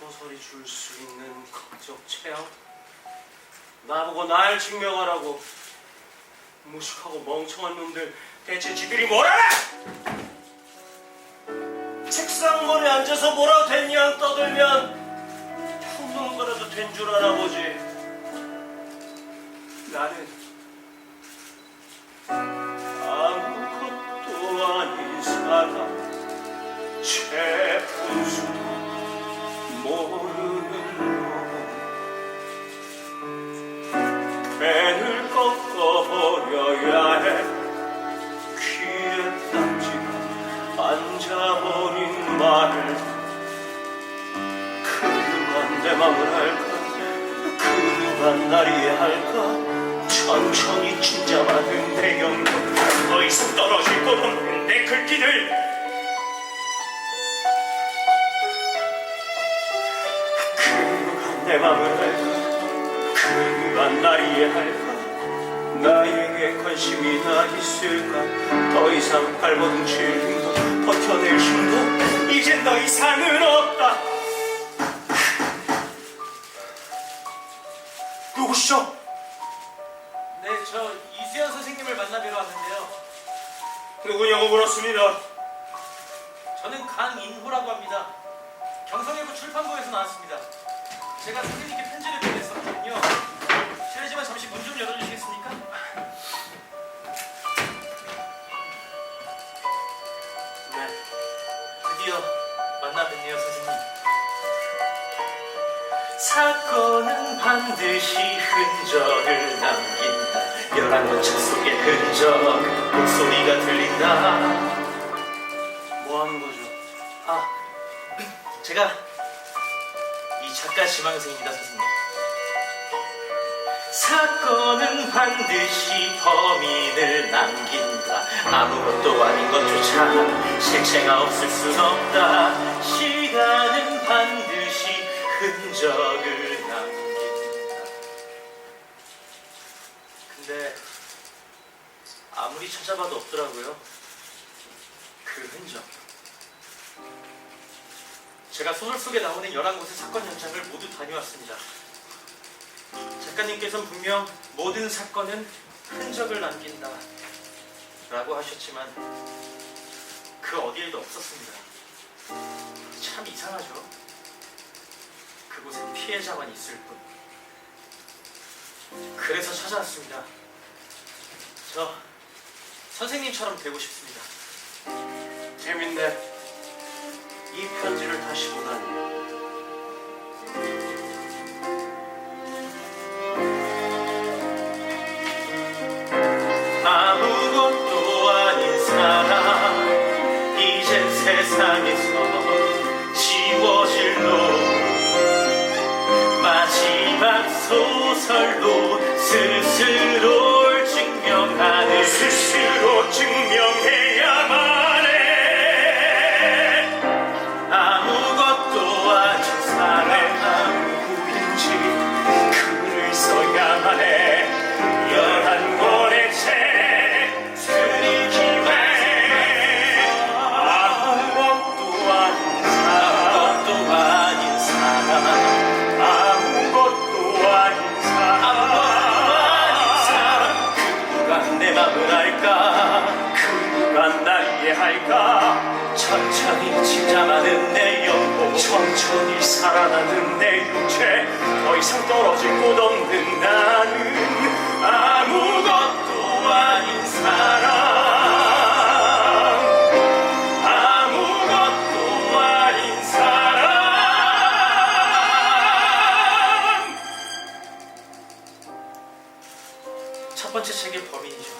소설이 줄 수 있는 극적 체험? 나보고 날 증명하라고 무식하고 멍청한 놈들 대체 지들이 뭘 알아? 책상 모래 앉아서 뭐라고 됐냐 떠들면 푸는 거라도 된 줄 알아 보지 나는 아무것도 아닌 사람 최분수 앉아버린 말 그만 내 맘을 할까? 그만 날 이해할까? 천천히 진짜만은 내 영혼 더 이상 떨어질 곳 없는 내 글귀들 내 맘을 알까 그만 날 이해할까 나에게 관심이나 있을까 더 이상 발버둥 칠 힘도 버텨낼 힘도 이젠 더 이상은 없다 누구시죠? 네, 저 이수연 선생님을 만나뵈러 왔는데요. 누구냐고 물었습니다 저는 강인호라고 합니다. 경성일보 출판부에서 나왔습니다. 제가 선생님께 편지를 보냈었거든요. 실례지만 잠시 문 좀 열어주시겠습니까? 네 드디어 만나뵙네요, 선생님. 사건은 반드시 흔적을 남긴다 열한 번책 속에 흔적 목소리가 들린다 뭐 하는 거죠? 아, 제가 이 작가 지망생입니다, 선생님. 사건은 반드시 범인을 남긴다. 아무것도 아닌 것조차 실체가 없을 순 없다. 시간은 반드시 흔적을 남긴다. 근데 아무리 찾아봐도 없더라고요. 그 흔적 제가 소설 속에 나오는 11곳의 사건 현장을 모두 다녀왔습니다. 작가님께서는 분명 모든 사건은 흔적을 남긴다 라고 하셨지만 그 어디에도 없었습니다. 참 이상하죠? 그곳엔 피해자만 있을 뿐. 그래서 찾아왔습니다. 저 선생님처럼 되고 싶습니다. 재밌네 이 편지를 다시 보다니. 아무것도 아닌 사람 이젠 세상에서 지워질 로. 마지막 소설로 스스로를 증명하는 할까 천천히 진짜만은 내 영혼 천천히 살아나는 내 육체 더 이상 떨어질 곳 없는 나는 아무것도 아닌 사람 아무것도 아닌 사람 첫 번째 책의 범인이죠.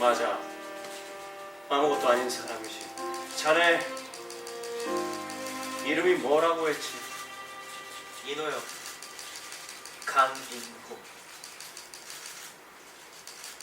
맞아. 아무것도 아닌 사람이지. 자네 이름이 뭐라고 했지? 인호요. 강인호.